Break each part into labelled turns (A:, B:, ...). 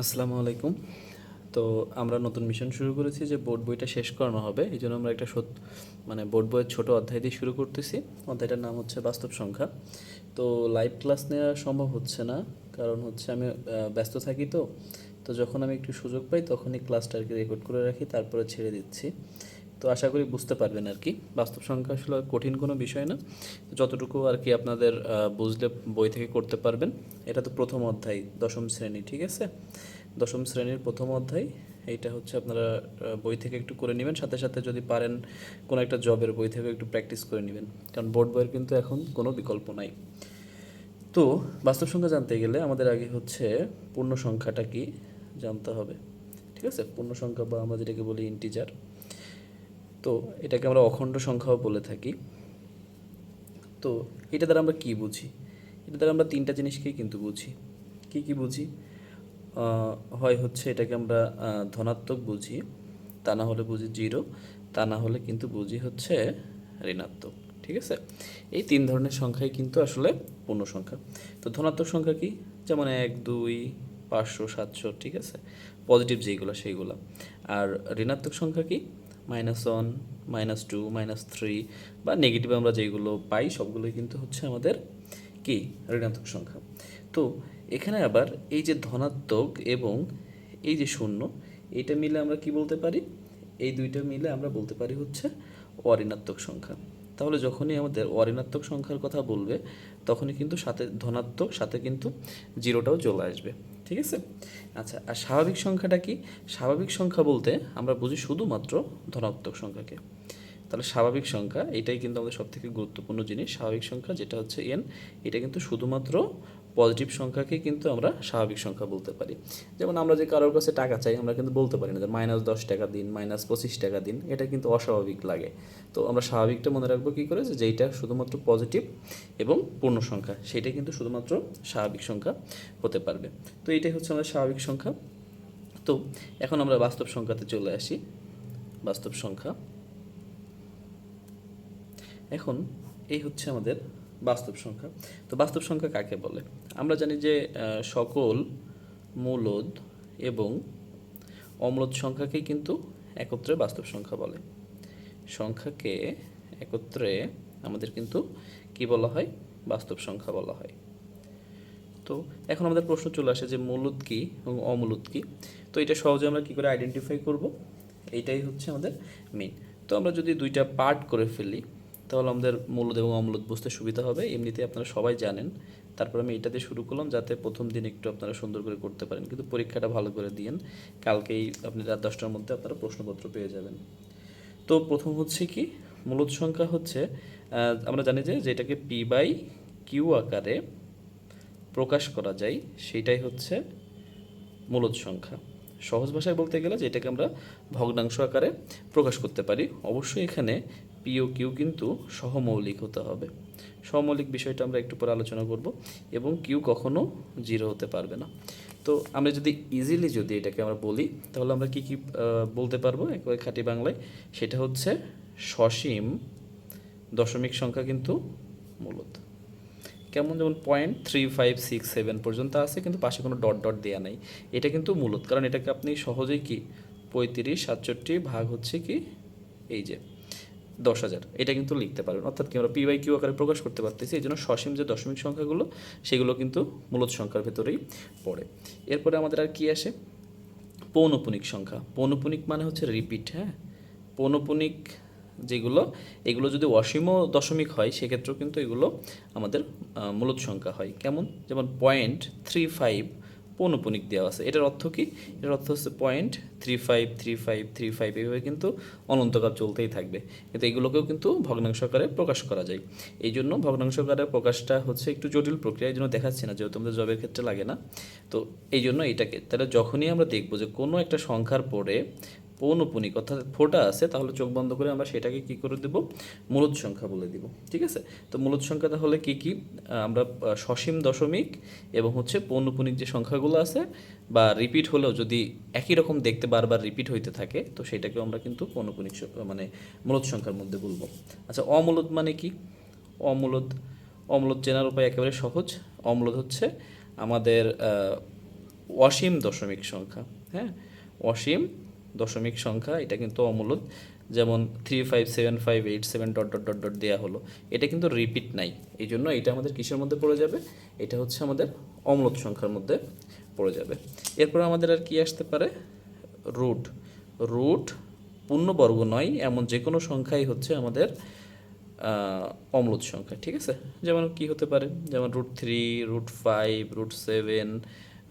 A: আসসালামু আলাইকুম। তো আমরা নতুন মিশন শুরু করেছি যে বোর্ড বইটা শেষ করানো হবে। এই জন্য আমরা একটা সত মানে বোর্ড বইয়ের ছোট অধ্যায় দিয়ে শুরু করতেছি। অধ্যায়টার নাম হচ্ছে বাস্তব সংখ্যা। তো লাইভ ক্লাস নেওয়া সম্ভব হচ্ছে না, কারণ হচ্ছে আমি ব্যস্ত থাকি তো। তো যখন আমি একটু সুযোগ পাই, তখনই ক্লাসটা আর কি রেকর্ড করে রাখি, তারপরে ছেড়ে দিচ্ছি। তো আশা করি বুঝতে পারবেন আর কি। বাস্তব সংখ্যা আসলে কঠিন কোনো বিষয় না। যতটুকু আর কি আপনাদের বুঝলে বই থেকে করতে পারবেন। এটা তো প্রথম অধ্যায়, দশম শ্রেণি, ঠিক আছে? দশম শ্রেণির প্রথম অধ্যায়, এইটা হচ্ছে আপনারা বই থেকে একটু করে নেবেন। সাথে সাথে যদি পারেন, কোনো একটা জবের বই থেকে একটু প্র্যাকটিস করে নেবেন। কারণ বোর্ড বইয়ের কিন্তু এখন কোনো বিকল্প নাই। তো বাস্তব সংখ্যা জানতে গেলে আমাদের আগে হচ্ছে পূর্ণ সংখ্যাটা কি জানতে হবে। ঠিক আছে? পূর্ণ সংখ্যা বা আমরা যেটাকে বলি ইন্টিজার তো এটাকে আমরা অখণ্ড সংখ্যাও বলে থাকি। তো এটা দ্বারা আমরা কি বুঝি? এটা দ্বারা আমরা তিনটা জিনিসকেই কিন্তু বুঝি। কি কি বুঝি? হয় হচ্ছে এটাকে আমরা ধনাত্মক বুঝি, তা না হলে বুঝি জিরো, তা না হলে কিন্তু বুঝি হচ্ছে ঋণাত্মক, ঠিক আছে? এই তিন ধরনের সংখ্যাই কিন্তু আসলে পূর্ণ সংখ্যা। তো ধনাত্মক সংখ্যা কি? যেমন এক, দুই, পাঁচশো, সাতশো, ঠিক আছে? পজিটিভ যেইগুলো, সেইগুলো। আর ঋণাত্মক সংখ্যা কি? Minus one minus two minus three বা নেগেটিভ আমরা যেগুলো পাই সবগুলোই কিন্তু হচ্ছে আমাদের কি? ঋণাত্মক সংখ্যা। তো এখানে আবার এই যে ধনাত্মক এবং এই যে শূন্য, এইটা মিলে আমরা কি বলতে পারি? এই দুইটা মিলে আমরা বলতে পারি হচ্ছে অঋণাত্মক সংখ্যা। তাহলে যখনই আমাদের অঋণাত্মক সংখ্যার কথা বলবে, তখনই কিন্তু সাথে ধনাত্মক, সাথে কিন্তু জিরোটাও চলে আসবে। ঠিক আছে? আচ্ছা আর স্বাভাবিক সংখ্যাটা কি? স্বাভাবিক সংখ্যা বলতে আমরা বুঝি শুধুমাত্র ধনাত্মক সংখ্যাকে। তাহলে স্বাভাবিক সংখ্যা, এটাই কিন্তু আমাদের সবথেকে গুরুত্বপূর্ণ জিনিস। স্বাভাবিক সংখ্যা যেটা হচ্ছে এন এটা কিন্তু শুধুমাত্র পজিটিভ সংখ্যাকে কিন্তু আমরা স্বাভাবিক সংখ্যা বলতে পারি। যেমন আমরা যে কারোর কাছে টাকা চাই, আমরা কিন্তু বলতে পারি না যে মাইনাস দশ টাকা দিন মাইনাস পঁচিশ টাকা দিন, এটা কিন্তু অস্বাভাবিক লাগে। তো আমরা স্বাভাবিকটা মনে রাখব কী করে? যে যেইটা শুধুমাত্র পজিটিভ এবং পূর্ণ সংখ্যা সেটা কিন্তু শুধুমাত্র স্বাভাবিক সংখ্যা হতে পারবে। তো এটাই হচ্ছে আমাদের স্বাভাবিক সংখ্যা। তো এখন আমরা বাস্তব সংখ্যাতে চলে আসি। বাস্তব সংখ্যা। এখন এই হচ্ছে আমাদের বাস্তব সংখ্যা। তো বাস্তব সংখ্যা কাকে বলে? আমরা জানি যে সকল মূলদ এবং অম্লদ সংখ্যাকেই কিন্তু একত্রে বাস্তব সংখ্যা বলে। সংখ্যাকে একত্রে আমাদের কিন্তু কি বলা হয়? বাস্তব সংখ্যা বলা হয়। তো এখন আমাদের প্রশ্ন চলে আসে যে, মূলদ কি এবং অমূলদ কি? তো এটা সহজে আমরা কি করে আইডেন্টিফাই করব? এইটাই হচ্ছে আমাদের মেইন তো আমরা যদি দুইটা পার্ট করে ফেলি তাহলে আমাদের মূলদ এবং অমূলদ বুঝতে সুবিধা হবে। এমনিতে আপনারা সবাই জানেন। তারপর আমি এটা দিয়ে শুরু করলাম যাতে প্রথম দিন একটু আপনারা সুন্দর করে করতে পারেন। কিন্তু পরীক্ষাটা ভালো করে দিয়েন। কালকেই আপনি রাত দশটার মধ্যে আপনারা প্রশ্নপত্র পেয়ে যাবেন। তো প্রথম হচ্ছে কি? মূলদ সংখ্যা হচ্ছে আমরা জানি যে যেটাকে পি বাই কিউ আকারে প্রকাশ করা যায়, সেটাই হচ্ছে মূলদ সংখ্যা। সহজ ভাষায় বলতে গেলে যেটাকে আমরা ভগ্নাংশ আকারে প্রকাশ করতে পারি। অবশ্যই এখানে পি ও কিউ কিন্তু সহমৌলিক হতে হবে। সহমৌলিক বিষয়টা আমরা একটু পরে আলোচনা করব এবং কিউ কখনো জিরো হতে পারবে না। তো আমরা যদি ইজিলি যদি এটাকে আমরা বলি, তাহলে আমরা কি কি বলতে পারব একেবারে খাঁটি বাংলায়? সেটা হচ্ছে সসীম দশমিক সংখ্যা কিন্তু মূলত। কেমন? যেমন point three five six seven পর্যন্ত আছে, কিন্তু পাশে কোনো ডট ডট দেওয়া নাই। এটা কিন্তু মূলত, কারণ এটাকে আপনি সহজেই কি? পঁয়ত্রিশ, সাতষট্টি ভাগ হচ্ছে কি? এই যে দশ হাজার। এটা কিন্তু লিখতে পারবেন অর্থাৎ কি আমরা পি বাই কিউ আকারে প্রকাশ করতে পারতেছি, এই জন্য সসীম যে দশমিক সংখ্যাগুলো, সেগুলো কিন্তু মূলত সংখ্যার ভেতরেই পড়ে। এরপরে আমাদের আর কি আসে? পৌনপুনিক সংখ্যা। পৌনপুনিক মানে হচ্ছে রিপিট হ্যাঁ? পৌনপুনিক যেগুলো, এগুলো যদি অসীম দশমিক হয়, সেক্ষেত্রেও কিন্তু এগুলো আমাদের মূলত সংখ্যা হয়। কেমন? যেমন পয়েন্ট থ্রি ফাইভ পৌনপুনিক দেওয়া আছে। এটার অর্থ কি? এটার অর্থ হচ্ছে point three five three five three five এইভাবে কিন্তু অনন্তকাল চলতেই থাকবে। কিন্তু এগুলোকেও কিন্তু ভগ্নাংশকারে প্রকাশ করা যায়। এই জন্য ভগ্নাংশ আকারে প্রকাশটা হচ্ছে একটু জটিল প্রক্রিয়া, এই জন্য দেখাচ্ছি না, যেহেতু আমাদের জবের ক্ষেত্রে লাগে না। তো এই জন্য এটাকে, তাহলে যখনই আমরা দেখব যে কোনো একটা সংখ্যার পরে পৌনপুনিক অর্থাৎ ফোটা আছে, তাহলে চোখ বন্ধ করে আমরা সেটাকে কি করে দেব? মূলত সংখ্যা বলে দিব, ঠিক আছে? তো মূলত সংখ্যা তাহলে কি কি? আমরা সসীম দশমিক এবং হচ্ছে পৌনপুনিক যে সংখ্যাগুলো আছে বা রিপিট হলেও যদি একই রকম দেখতে বারবার রিপিট হইতে থাকে, তো সেটাকে আমরা কিন্তু পৌনপুনিক মানে মূলত সংখ্যার মধ্যে বলব। আচ্ছা অমূলত মানে কি? অমূলত অম্লদ চেনার উপায় একেবারে সহজ। অম্লদ হচ্ছে আমাদের অসীম দশমিক সংখ্যা হ্যাঁ? অসীম দশমিক সংখ্যা, এটা কিন্তু অমূলদ। যেমন three five seven five eight seven dot dot dot dot দেওয়া হলো। এটা কিন্তু রিপিট নাই। এই জন্য এটা আমাদের কিসের মধ্যে পড়ে যাবে? এটা হচ্ছে আমাদের অম্লত সংখ্যার মধ্যে পড়ে যাবে। এরপর আমাদের আর কি আসতে পারে? রুট রুট পূর্ণবর্গ নয়, এমন যে কোনো সংখ্যাই হচ্ছে আমাদের অম্লত সংখ্যা, ঠিক আছে? যেমন কি হতে পারে? যেমন root three root five root seven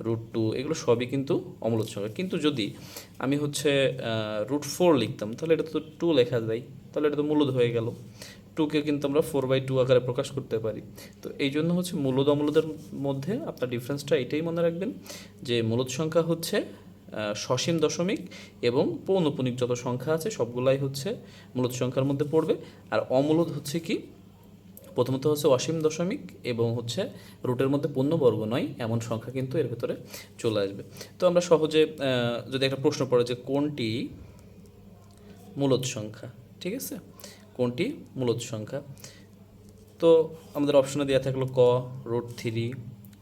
A: root two এগুলো সবই কিন্তু অম্লত সংখ্যা কিন্তু যদি আমি হচ্ছে রুট ফোর লিখতাম, তাহলে এটা তো টু লেখা যায়। তাহলে এটা তো মূলদ হয়ে গেল। টুকে কিন্তু আমরা ফোর বাই টু আকারে প্রকাশ করতে পারি। তো এই জন্য হচ্ছে মূলদ অমূলদের মধ্যে আপনার ডিফারেন্সটা এটাই মনে রাখবেন যে মূলদ সংখ্যা হচ্ছে সসীম দশমিক এবং পৌনপুনিক যত সংখ্যা আছে সবগুলাই হচ্ছে মূলদ সংখ্যার মধ্যে পড়বে। আর অমূলদ হচ্ছে কি? প্রথমত হচ্ছে অসীম দশমিক এবং হচ্ছে রুটের মধ্যে পূর্ণবর্গ নয়, এমন সংখ্যা কিন্তু এর ভেতরে চলে আসবে। তো আমরা সহজে যদি একটা প্রশ্ন পড়ে যে কোনটি মূলত সংখ্যা, ঠিক আছে? কোনটি মূলত সংখ্যা? তো আমাদের অপশনে দেওয়া থাকল ক, রুট থ্রি,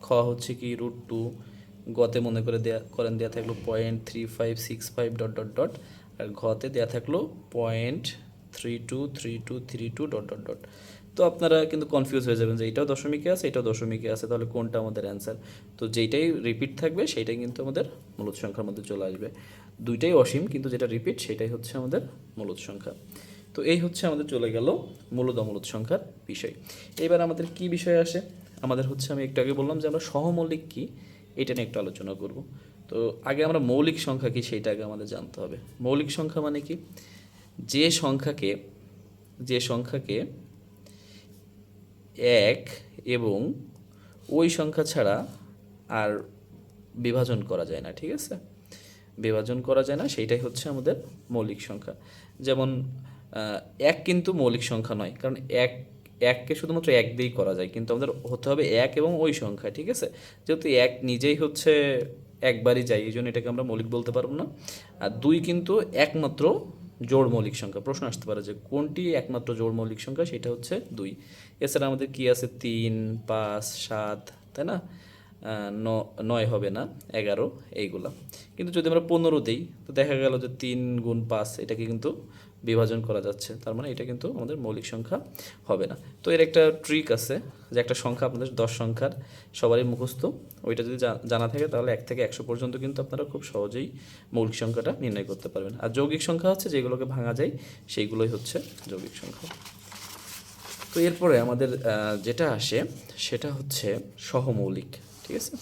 A: খ হচ্ছে কি রুট টু, গতে মনে করে দেয়া, করেন দেওয়া থাকল point three five six five dot dot dot, আর ঘতে দেওয়া থাকল point three two three two three two dot dot dot. তো আপনারা কিন্তু কনফিউজ হয়ে যাবেন যে এটাও দশমিকে আছে, এটাও দশমিকে আছে, তাহলে কোনটা আমাদের অ্যান্সার তো যেইটাই রিপিট থাকবে, সেইটাই কিন্তু আমাদের মূলত সংখ্যার মধ্যে চলে আসবে। দুইটাই অসীম, কিন্তু যেটা রিপিট সেটাই হচ্ছে আমাদের মূলত সংখ্যা। তো এই হচ্ছে আমাদের চলে গেল মূলত অমূলত সংখ্যার বিষয়। এবার আমাদের কি বিষয় আসে? আমাদের হচ্ছে, আমি একটু আগে বললাম যে আমরা সহমৌলিক কি, এটা নিয়ে একটু আলোচনা করব। তো আগে আমরা মৌলিক সংখ্যা কি, সেইটা আগে আমাদের জানতে হবে। মৌলিক সংখ্যা মানে কি? যে সংখ্যাকে যে সংখ্যাকে এক এবং ওই সংখ্যা ছাড়া আর বিভাজন করা যায় না, ঠিক আছে? বিভাজন করা যায় না, সেইটাই হচ্ছে আমাদের মৌলিক সংখ্যা। যেমন এক কিন্তু মৌলিক সংখ্যা নয়, কারণ এক, এককে শুধুমাত্র এক দিয়েই করা যায়, কিন্তু আমাদের হতে হবে এক এবং ওই সংখ্যা, ঠিক আছে? যেহেতু এক নিজেই হচ্ছে একবারই যায়, এই জন্য এটাকে আমরা মৌলিক বলতে পারব না। আর দুই কিন্তু একমাত্র জোড় মৌলিক সংখ্যা। প্রশ্ন আসতে পারে যে কোনটি একমাত্র জোড় মৌলিক সংখ্যা? সেটা হচ্ছে দুই। এছাড়া আমাদের কি আছে? তিন, পাঁচ, সাত, তাই না? নয় হবে না, এগারো, এইগুলা। কিন্তু যদি আমরা পনেরো দিই, তো দেখা গেল যে তিন গুণ পাঁচ, এটাকে কিন্তু বিভাজন করা যাচ্ছে। তার মানে এটা কিন্তু আমাদের মৌলিক সংখ্যা হবে না। তো এর একটা ট্রিক আছে যে একটা সংখ্যা আপনাদের দশ সংখ্যার সবারই মুখস্থ। ওইটা যদি জানা থাকে তাহলে এক থেকে একশো পর্যন্ত কিন্তু আপনারা খুব সহজেই মৌলিক সংখ্যাটা নির্ণয় করতে পারবেন। আর যৌগিক সংখ্যা হচ্ছে যেগুলোকে ভাঙা যায়, সেইগুলোই হচ্ছে যৌগিক সংখ্যা। তো এরপরে আমাদের যেটা আসে সেটা হচ্ছে সহমৌলিক, ঠিক আছে?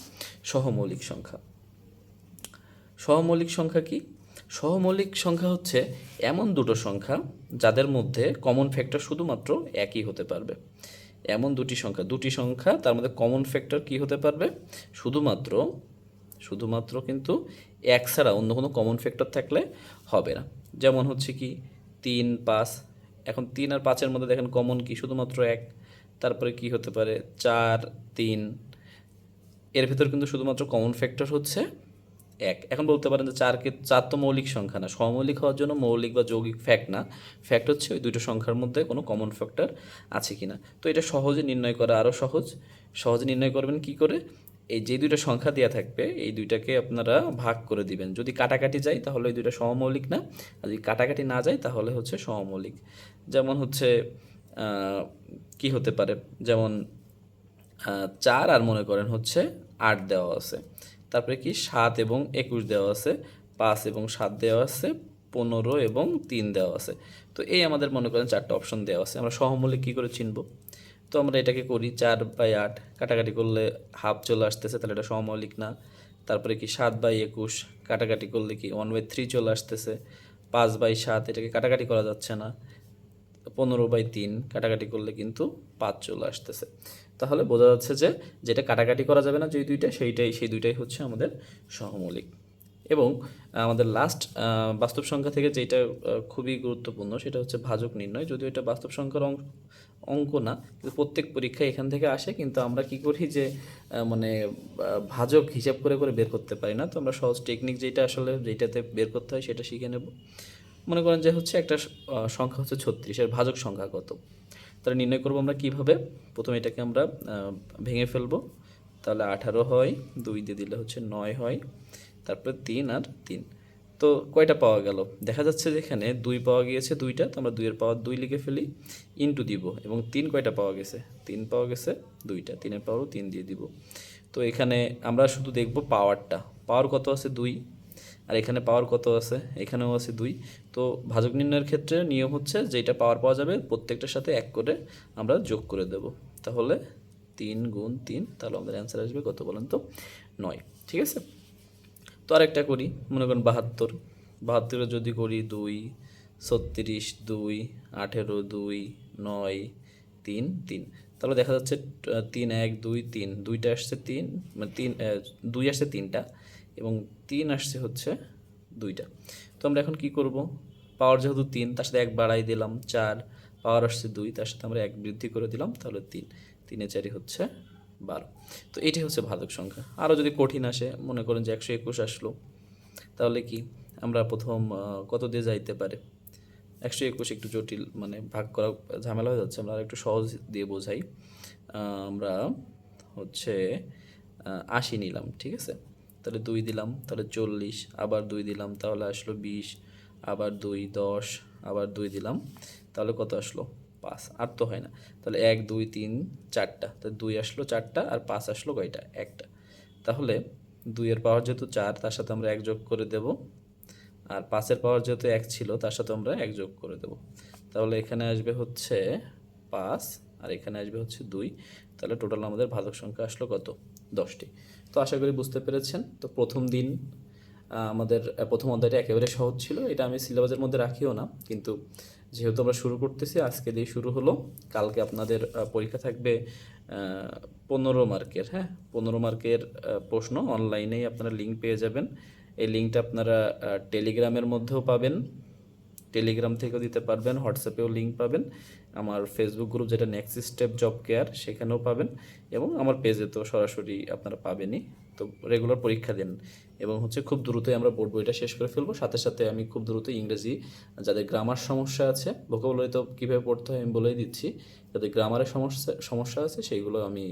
A: সহমৌলিক সংখ্যা। সহমৌলিক সংখ্যা কি? সহমৌলিক সংখ্যা হচ্ছে এমন দুটো সংখ্যা যাদের মধ্যে কমন ফ্যাক্টর শুধুমাত্র একই হতে পারবে। এমন দুটি সংখ্যা দুটি সংখ্যা, তার মধ্যে কমন ফ্যাক্টর কি হতে পারবে? শুধুমাত্র শুধুমাত্র কিন্তু এক ছাড়া অন্য কোনো কমন ফ্যাক্টর থাকলে হবে না। যেমন হচ্ছে কি, তিন, পাঁচ, এখন তিন আর পাঁচের মধ্যে দেখেন কমন কি? শুধুমাত্র এক। তারপরে কি হতে পারে? চার, তিন। এর ভেতর কিন্তু শুধুমাত্র কমন ফ্যাক্টর হচ্ছে এক। এখন বলতে পারেন যে চারকে, চার তো মৌলিক সংখ্যা না। সমৌলিক হওয়ার জন্য মৌলিক বা যৌগিক ফ্যাক্ট না। ফ্যাক্ট হচ্ছে ওই দুটো সংখ্যার মধ্যে কোনো কমন ফ্যাক্টর আছে কি না তো এটা সহজে নির্ণয় করা আরও সহজ। সহজে নির্ণয় করবেন কি করে? এই যে দুইটা সংখ্যা দেওয়া থাকবে, এই দুইটাকে আপনারা ভাগ করে দিবেন। যদি কাটাকাটি যায় তাহলে এই দুইটা সমমৌলিক না। আর যদি কাটাকাটি না যায় তাহলে হচ্ছে সমমৌলিক। যেমন হচ্ছে কি হতে পারে? যেমন চার আর মনে করেন হচ্ছে আট দেওয়া আছে। তারপরে কি সাত এবং একুশ দেওয়া আছে, পাঁচ এবং সাত দেওয়া আছে, পনেরো এবং তিন দেওয়া আছে। তো এই আমাদের মনে করেন চারটা অপশন দেওয়া আছে। আমরা সহমূল্যে কী করে চিনব? তো আমরা এটাকে করি চার বাই আট। কাটাকাটি করলে হাফ চলে আসতেছে, তাহলে এটা সমমৌলিক না। তারপরে কি সাত বাই একুশ। কাটাকাটি করলে কি ওয়ান বাই থ্রি চলে আসতেছে। পাঁচ বাই সাত, এটাকে কাটাকাটি করা যাচ্ছে না। পনেরো বাই তিন কাটাকাটি করলে কিন্তু পাঁচ চলে আসতেছে। তাহলে বোঝা যাচ্ছে যে যেটা কাটাকাটি করা যাবে না যে দুইটা, সেইটাই, সেই দুইটাই হচ্ছে আমাদের সহমৌলিক। এবং আমাদের লাস্ট বাস্তব সংখ্যা থেকে যেটা খুবই গুরুত্বপূর্ণ সেটা হচ্ছে ভাজক নির্ণয়। যদিও এটা বাস্তব সংখ্যার অঙ্ক অঙ্ক না, কিন্তু প্রত্যেক পরীক্ষায় এখান থেকে আসে, কিন্তু আমরা কি করি যে মানে ভাজক হিসাব করে করে বের করতে পারি না। তো আমরা সহজ টেকনিক যেটা আসলে যেটাতে বের করতে হয় সেটা শিখে নেব। মনে করেন যে হচ্ছে একটা সংখ্যা হচ্ছে ছত্রিশ, এর ভাজক সংখ্যা কত? তাহলে নির্ণয় করব আমরা কীভাবে? প্রথমে এটাকে আমরা ভেঙে ফেলব। তাহলে আঠারো হয়, দুই দিয়ে দিলে হচ্ছে নয় হয়। তারপরে তিন আর তিন। তো কয়টা পাওয়া গেল? দেখা যাচ্ছে যে এখানে দুই পাওয়া গিয়েছে দুইটা, তো আমরা দুইয়ের পাওয়ার দুই লিখে ফেলি ইনটু দিব। এবং তিন কয়টা পাওয়া গেছে? তিন পাওয়া গেছে দুইটা, তিনের পাওয়ারও তিন দিয়ে দিব। তো এখানে আমরা শুধু দেখব পাওয়ারটা পাওয়ার কত আছে? দুই। আর এখানে পাওয়ার কত আছে? এখানেও আছে দুই। তো ভাজক নির্ণয়ের ক্ষেত্রে নিয়ম হচ্ছে যেটা পাওয়ার পাওয়া যাবে প্রত্যেকটার সাথে এক করে আমরা যোগ করে দেব। তাহলে তিন গুণ তিন, তাহলে আমাদের অ্যান্সার আসবে কত বলেন তো? নয়, ঠিক আছে? তো আরেকটা করি, মনে করেন বাহাত্তর। বাহাত্তরে যদি করি দুই, ছত্রিশ দুই, আঠেরো দুই, নয়, তিন তিন। তাহলে দেখা যাচ্ছে তিন, এক, দুই, তিন। দুইটা আসছে তিন মানে তিন দুই আসছে তিনটা। এবং তিন আসছে হচ্ছে দুইটা। তো আমরা এখন কি করব? পাওয়ার যেহেতু তিন, তার সাথে এক বাড়াই দিলাম চার, পাওয়ার আসছে দুই, তার সাথে আমরা এক বৃদ্ধি করে দিলাম, তাহলে তিন। তিনে চারি হচ্ছে বারো। তো এটাই হচ্ছে ভাজক সংখ্যা। আরও যদি কঠিন আসে, মনে করেন যে একশো একুশ আসলো, তাহলে কি আমরা প্রথম কত দিয়ে যাইতে পারে? একশো একুশ একটু জটিল মানে ভাগ করা ঝামেলা হয়ে যাচ্ছে, আমরা একটু সহজ দিয়ে বোঝাই। আমরা হচ্ছে আশি নিলাম, ঠিক আছে? তাহলে দুই দিলাম, তাহলে চল্লিশ, আবার দুই দিলাম, তাহলে আসলো বিশ, আবার দুই, দশ, আবার দুই দিলাম, তাহলে কত আসলো? পাঁচ, আর তো হয় না। তাহলে এক, দুই, তিন, চারটা, তাহলে দুই আসলো চারটা আর পাঁচ আসলো কয়টা? একটা। তাহলে দুইয়ের পাওয়ার যেহেতু চার, তার সাথে আমরা এক যোগ করে দেব, আর পাঁচের পাওয়ার যেহেতু এক ছিল, তার সাথে আমরা এক যোগ করে দেব। তাহলে এখানে আসবে হচ্ছে পাঁচ, আর এখানে আসবে হচ্ছে দুই তাহলে টোটাল আমাদের ভাজক সংখ্যা আসলো কত? দশটি। তো আশা করি বুঝতে পেরেছেন। তো প্রথম দিন আমাদের প্রথম অধ্যায়টা একেবারে সহজ ছিল। এটা আমি সিলেবাসের মধ্যে রাখিও না। কিন্তু যেহেতু আমরা শুরু করতেছি, আজকে দিয়ে শুরু হলো। কালকে আপনাদের পরীক্ষা থাকবে পনেরো মার্কের হ্যাঁ? পনেরো মার্কের প্রশ্ন। অনলাইনেই আপনারা লিঙ্ক পেয়ে যাবেন। এই লিঙ্কটা আপনারা টেলিগ্রামের মধ্যেও পাবেন। টেলিগ্রাম থেকেও দিতে পারবেন হোয়াটসঅ্যাপেও লিঙ্ক পাবেন, আমার ফেসবুক গ্রুপ যেটা নেক্সট স্টেপ জব কেয়ার সেখানেও পাবেন এবং আমার পেজে তো সরাসরি আপনারা পাবেনই। তো রেগুলার পরীক্ষা দেন এবং হচ্ছে খুব দ্রুতই আমরা বোর্ড বইটা শেষ করে ফেলব। সাথে সাথে আমি খুব দ্রুত ইংরেজি, যাদের গ্রামার সমস্যা আছে ভোকাবুলারি তো কীভাবে পড়তে হয় আমি বলেই দিচ্ছি, যাদের গ্রামারের সমস্যা সমস্যা আছে সেইগুলো আমি